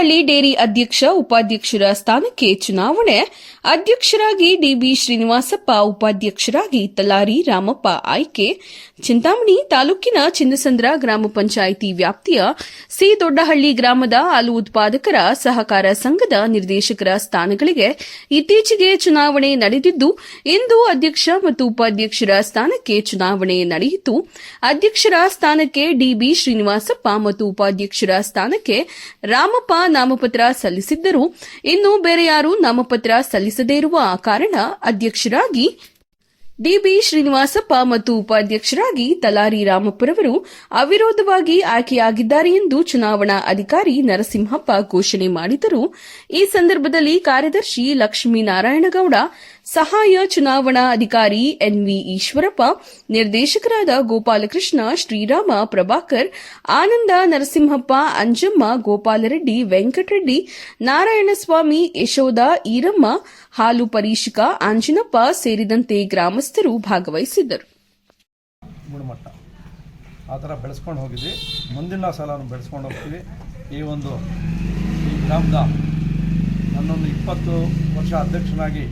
ಹಳ್ಳಿ ಡೇರಿ ಅಧ್ಯಕ್ಷ ಉಪಾಧ್ಯಕ್ಷರ ಸ್ಥಾನಕ್ಕೆ ಚುನಾವಣೆ. ಅಧ್ಯಕ್ಷರಾಗಿ ಡಿಬಿ ಶ್ರೀನಿವಾಸಪ್ಪ, ಉಪಾಧ್ಯಕ್ಷರಾಗಿ ತಲಾರಿ ರಾಮಪ್ಪ ಆಯ್ಕೆ. ಚಿಂತಾಮಣಿ ತಾಲೂಕಿನ ಚಿನ್ನಸಂದ್ರ ಗ್ರಾಮ ಪಂಚಾಯಿತಿ ವ್ಯಾಪ್ತಿಯ ಸಿ ದೊಡ್ಡಹಳ್ಳಿ ಗ್ರಾಮದ ಹಾಲು ಉತ್ಪಾದಕರ ಸಹಕಾರ ಸಂಘದ ನಿರ್ದೇಶಕರ ಸ್ಥಾನಗಳಿಗೆ ಇತ್ತೀಚೆಗೆ ಚುನಾವಣೆ ನಡೆದಿದ್ದು, ಇಂದು ಅಧ್ಯಕ್ಷ ಮತ್ತು ಉಪಾಧ್ಯಕ್ಷರ ಸ್ಥಾನಕ್ಕೆ ಚುನಾವಣೆ ನಡೆಯಿತು. ಅಧ್ಯಕ್ಷರ ಸ್ಥಾನಕ್ಕೆ ಡಿಬಿ ಶ್ರೀನಿವಾಸಪ್ಪ ಮತ್ತು ಉಪಾಧ್ಯಕ್ಷರ ಸ್ಥಾನಕ್ಕೆ ರಾಮಪ್ಪ ನಾಮಪತ್ರ ಸಲ್ಲಿಸಿದ್ದರೂ. ಇನ್ನು ಬೇರೆ ಯಾರೂ ನಾಮಪತ್ರ ಸಲ್ಲಿಸದೇ ಇರುವ ಕಾರಣ ಅಧ್ಯಕ್ಷರಾಗಿ ಡಿಬಿ ಶ್ರೀನಿವಾಸಪ್ಪ ಮತ್ತು ಉಪಾಧ್ಯಕ್ಷರಾಗಿ ತಲಾರಿ ರಾಮಪ್ಪರವರು ಅವಿರೋಧವಾಗಿ ಆಯ್ಕೆಯಾಗಿದ್ದಾರೆ ಎಂದು ಚುನಾವಣಾ ಅಧಿಕಾರಿ ನರಸಿಂಹಪ್ಪ ಘೋಷಣೆ ಮಾಡಿದರು. ಈ ಸಂದರ್ಭದಲ್ಲಿ ಕಾರ್ಯದರ್ಶಿ ಲಕ್ಷ್ಮೀನಾರಾಯಣಗೌಡ ಸಹಾಯ ಚುನಾವಣಾ ಅಧಿಕಾರಿ ಎನ್ವಿ ಈಶ್ವರಪ್ಪ, ನಿರ್ದೇಶಕರಾದ ಗೋಪಾಲಕೃಷ್ಣ, ಶ್ರೀರಾಮ ಪ್ರಭಾಕರ್, ಆನಂದ ನರಸಿಂಹಪ್ಪ, ಅಂಜಮ್ಮ ಗೋಪಾಲರೆಡ್ಡಿ, ವೆಂಕಟರೆಡ್ಡಿ, ನಾರಾಯಣಸ್ವಾಮಿ, ಯಶೋಧ ಈರಮ್ಮ, ಹಾಲು ಪರೀಕ್ಷಕ ಆಂಜಿನಪ್ಪ ಸೇರಿದಂತೆ ಗ್ರಾಮಸ್ಥರು ಭಾಗವಹಿಸಿದ್ದರು. ಮುಂದಿನ ಈ ಒಂದು ಈ ಗ್ರಾಮದ ನನ್ನೊಂದು ಇಪ್ಪತ್ತು ವರ್ಷ ಅಧ್ಯಕ್ಷನಾಗಿ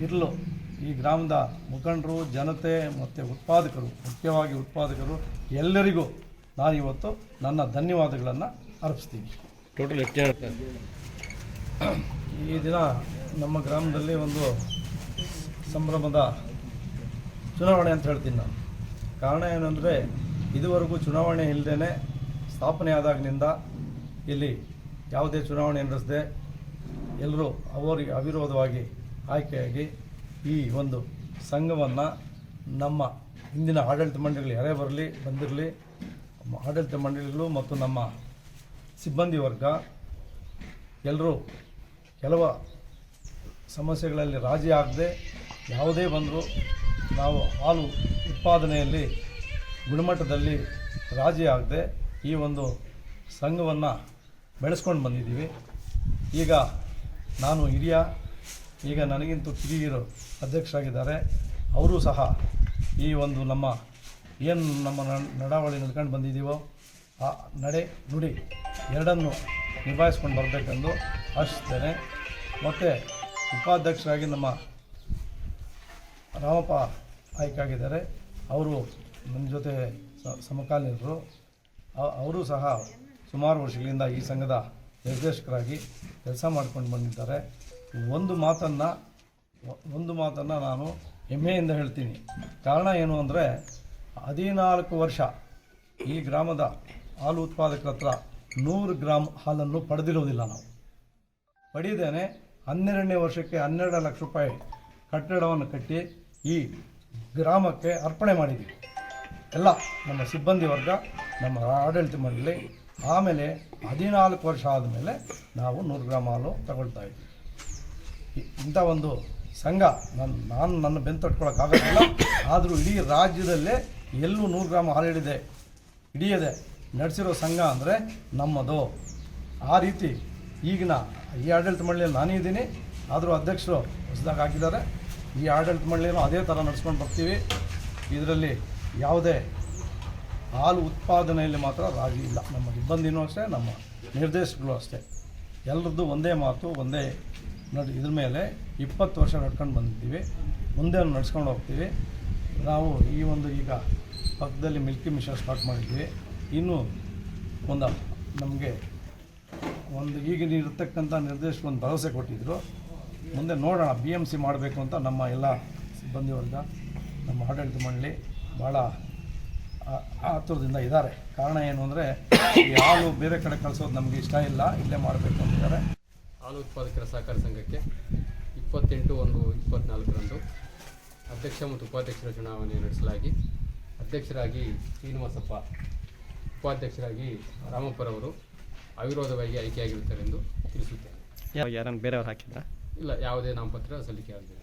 ಇರಲು ಈ ಗ್ರಾಮದ ಮುಖಂಡರು ಜನತೆ ಮತ್ತು ಉತ್ಪಾದಕರು ಮುಖ್ಯವಾಗಿ ಉತ್ಪಾದಕರು ಎಲ್ಲರಿಗೂ ನಾನು ಇವತ್ತು ನನ್ನ ಧನ್ಯವಾದಗಳನ್ನು ಅರ್ಪಿಸ್ತೀನಿ ಟೋಟಲ್ ಎಷ್ಟು ಜನ? ಈ ದಿನ ನಮ್ಮ ಗ್ರಾಮದಲ್ಲಿ ಒಂದು ಸಂಭ್ರಮದ ಚುನಾವಣೆ ಅಂತ ಹೇಳ್ತೀನಿ ನಾನು ಕಾರಣ ಏನಂದರೆ ಇದುವರೆಗೂ ಚುನಾವಣೆ ಇಲ್ಲದೇ ಸ್ಥಾಪನೆ ಆದಾಗಿನಿಂದ ಇಲ್ಲಿ ಯಾವುದೇ ಚುನಾವಣೆ ನಡೆಸದೆ ಎಲ್ಲರೂ ಅವರಿಗೆ ಅವಿರೋಧವಾಗಿ ಆಯ್ಕೆಯಾಗಿ ಈ ಒಂದು ಸಂಘವನ್ನು ನಮ್ಮ ಹಿಂದಿನ ಆಡಳಿತ ಮಂಡಳಿಗಳು ಯಾರೇ ಬರಲಿ, ಬಂದಿರಲಿ ಆಡಳಿತ ಮಂಡಳಿಗಳು ಮತ್ತು ನಮ್ಮ ಸಿಬ್ಬಂದಿ ವರ್ಗ ಎಲ್ಲರೂ ಕೆಲವು ಸಮಸ್ಯೆಗಳಲ್ಲಿ ರಾಜಿ ಆಗದೆ ಯಾವುದೇ ಬಂದರೂ ನಾವು ಹಾಲು ಉತ್ಪಾದನೆಯಲ್ಲಿ ಗುಣಮಟ್ಟದಲ್ಲಿ ರಾಜಿ ಆಗದೆ ಈ ಒಂದು ಸಂಘವನ್ನು ಬೆಳೆಸ್ಕೊಂಡು ಬಂದಿದ್ದೀವಿ. ಈಗ ನಾನು ಹಿರಿಯ ಈಗ ನನಗಿಂತ ಕಿರಿಯರು ಅಧ್ಯಕ್ಷರಾಗಿದ್ದಾರೆ. ಅವರು ಸಹ ಈ ಒಂದು ನಮ್ಮ ಏನು ನಮ್ಮ ನಡಾವಳಿ ನಡ್ಕೊಂಡು ಬಂದಿದ್ದೀವೋ ಆ ನಡೆ ನುಡಿ ಎರಡನ್ನು ನಿಭಾಯಿಸ್ಕೊಂಡು ಬರಬೇಕೆಂದು ಆಶಿಸ್ತೇನೆ. ಮತ್ತು ಉಪಾಧ್ಯಕ್ಷರಾಗಿ ನಮ್ಮ ರಾಮಪ್ಪ ಆಯ್ಕೆಯಾಗಿದ್ದಾರೆ ಅವರು ನನ್ನ ಜೊತೆ ಸಮಕಾಲೀನರು. ಅವರು ಸಹ ಸುಮಾರು ವರ್ಷಗಳಿಂದ ಈ ಸಂಘದ ನಿರ್ದೇಶಕರಾಗಿ ಕೆಲಸ ಮಾಡ್ಕೊಂಡು ಬಂದಿದ್ದಾರೆ. ಒಂದು ಮಾತನ್ನು ಒಂದು ಮಾತನ್ನು ನಾನು ಹೆಮ್ಮೆಯಿಂದ ಹೇಳ್ತೀನಿ. ಕಾರಣ ಏನು ಅಂದರೆ, ಹದಿನಾಲ್ಕು ವರ್ಷ ಈ ಗ್ರಾಮದ ಹಾಲು ಉತ್ಪಾದಕರ ಹತ್ರ ನೂರು ಗ್ರಾಮ್ ಹಾಲನ್ನು ಪಡೆದಿರುವುದಿಲ್ಲ ನಾವು. ಪಡೆಯದೇನೆ ಹನ್ನೆರಡನೇ ವರ್ಷಕ್ಕೆ ಹನ್ನೆರಡು ಲಕ್ಷ ರೂಪಾಯಿ ಕಟ್ಟಡವನ್ನು ಕಟ್ಟಿ ಈ ಗ್ರಾಮಕ್ಕೆ ಅರ್ಪಣೆ ಮಾಡಿದ್ದೀವಿ ಎಲ್ಲ ನಮ್ಮ ಸಿಬ್ಬಂದಿ ವರ್ಗ, ನಮ್ಮ ಆಡಳಿತ ಮಂಡಳಿ, ಆಮೇಲೆ ಹದಿನಾಲ್ಕು ವರ್ಷ ಆದಮೇಲೆ ನಾವು ನೂರು ಗ್ರಾಮ್ ಹಾಲು ತಗೊಳ್ತಾ ಇದ್ವಿ. ಇ- ಇಂಥ ಒಂದು ಸಂಘ ನನ್ನ ನಾನು ನನ್ನ ಬೆನ್ನು ಆದರೂ ಇಡೀ ರಾಜ್ಯದಲ್ಲೇ ಎಲ್ಲೂ ನೂರು ಗ್ರಾಮ ಹಾಲಿಡಿದೆ ಹಿಡಿಯದೆ ನಡೆಸಿರೋ ಸಂಘ ಅಂದರೆ ನಮ್ಮದು. ಆ ರೀತಿ ಈಗಿನ ಈ ಆಡಳಿತ ಮಂಡಳಿಯಲ್ಲಿ ನಾನೇ ಇದ್ದೀನಿ. ಆದರೂ ಅಧ್ಯಕ್ಷರು ಹೊಸದಾಗಿ ಹಾಕಿದ್ದಾರೆ. ಈ ಆಡಳಿತ ಮಂಡಳಿಯನ್ನು ಅದೇ ಥರ ನಡೆಸ್ಕೊಂಡು ಬರ್ತೀವಿ. ಇದರಲ್ಲಿ ಯಾವುದೇ ಹಾಲು ಉತ್ಪಾದನೆಯಲ್ಲಿ ಮಾತ್ರ ರಾಜಿ ಇಲ್ಲ. ನಮ್ಮ ಸಿಬ್ಬಂದಿನೂ ಅಷ್ಟೇ, ನಮ್ಮ ನಿರ್ದೇಶಕರು ಅಷ್ಟೇ. ಎಲ್ಲರದ್ದು ಒಂದೇ ಮಾತು, ಒಂದೇ ನಡ್, ಇದ್ರ ಮೇಲೆ ಇಪ್ಪತ್ತು ವರ್ಷ ನಡ್ಕೊಂಡು ಬಂದಿದ್ದೀವಿ. ಮುಂದೆ ನಡ್ಸ್ಕೊಂಡು ಹೋಗ್ತೀವಿ. ನಾವು ಈ ಒಂದು ಈಗ ಪಕ್ಕದಲ್ಲಿ ಮಿಲ್ಕಿ ಮಿಷನ್ ಸ್ಟಾರ್ಟ್ ಮಾಡಿದ್ವಿ ಇನ್ನೂ ಒಂದು ನಮಗೆ ಒಂದು ಈಗಿನ ಇರತಕ್ಕಂಥ ನಿರ್ದೇಶಕ ಒಂದು ಭರವಸೆ ಕೊಟ್ಟಿದ್ದರು ಮುಂದೆ ನೋಡೋಣ ಬಿ ಎಂ ಸಿ ಮಾಡಬೇಕು ಅಂತ ನಮ್ಮ ಎಲ್ಲ ಸಿಬ್ಬಂದಿ ವರ್ಗ, ನಮ್ಮ ಆಡಳಿತ ಮಂಡಳಿ ಭಾಳ ಆತುರದಿಂದ ಇದ್ದಾರೆ. ಕಾರಣ ಏನು ಅಂದರೆ, ಈ ಬೇರೆ ಕಡೆ ಕಳಿಸೋದು ನಮಗೆ ಇಷ್ಟ ಇಲ್ಲ, ಇಲ್ಲೇ ಮಾಡಬೇಕು ಅಂತಿದ್ದಾರೆ. ಹಾಲು ಉತ್ಪಾದಕರ ಸಹಕಾರ ಸಂಘಕ್ಕೆ ಇಪ್ಪತ್ತೆಂಟು ಒಂದು ಇಪ್ಪತ್ನಾಲ್ಕರಂದು ಅಧ್ಯಕ್ಷ ಮತ್ತು ಉಪಾಧ್ಯಕ್ಷರ ಚುನಾವಣೆ ನಡೆಸಲಾಗಿ ಅಧ್ಯಕ್ಷರಾಗಿ ಶ್ರೀನಿವಾಸಪ್ಪ ಉಪಾಧ್ಯಕ್ಷರಾಗಿ ರಾಮಪ್ಪರವರು ಅವಿರೋಧವಾಗಿ ಆಯ್ಕೆಯಾಗಿರುತ್ತಾರೆ ಎಂದು ತಿಳಿಸುತ್ತೇನೆ. ಯಾರು ಯಾರನ್ನು ಬೇರೆಯವರು ಹಾಕಿದ್ರಾ? ಇಲ್ಲ ಯಾವುದೇ ನಾಮಪತ್ರ ಸಲ್ಲಿಕೆ ಆಗಲಿಲ್ಲ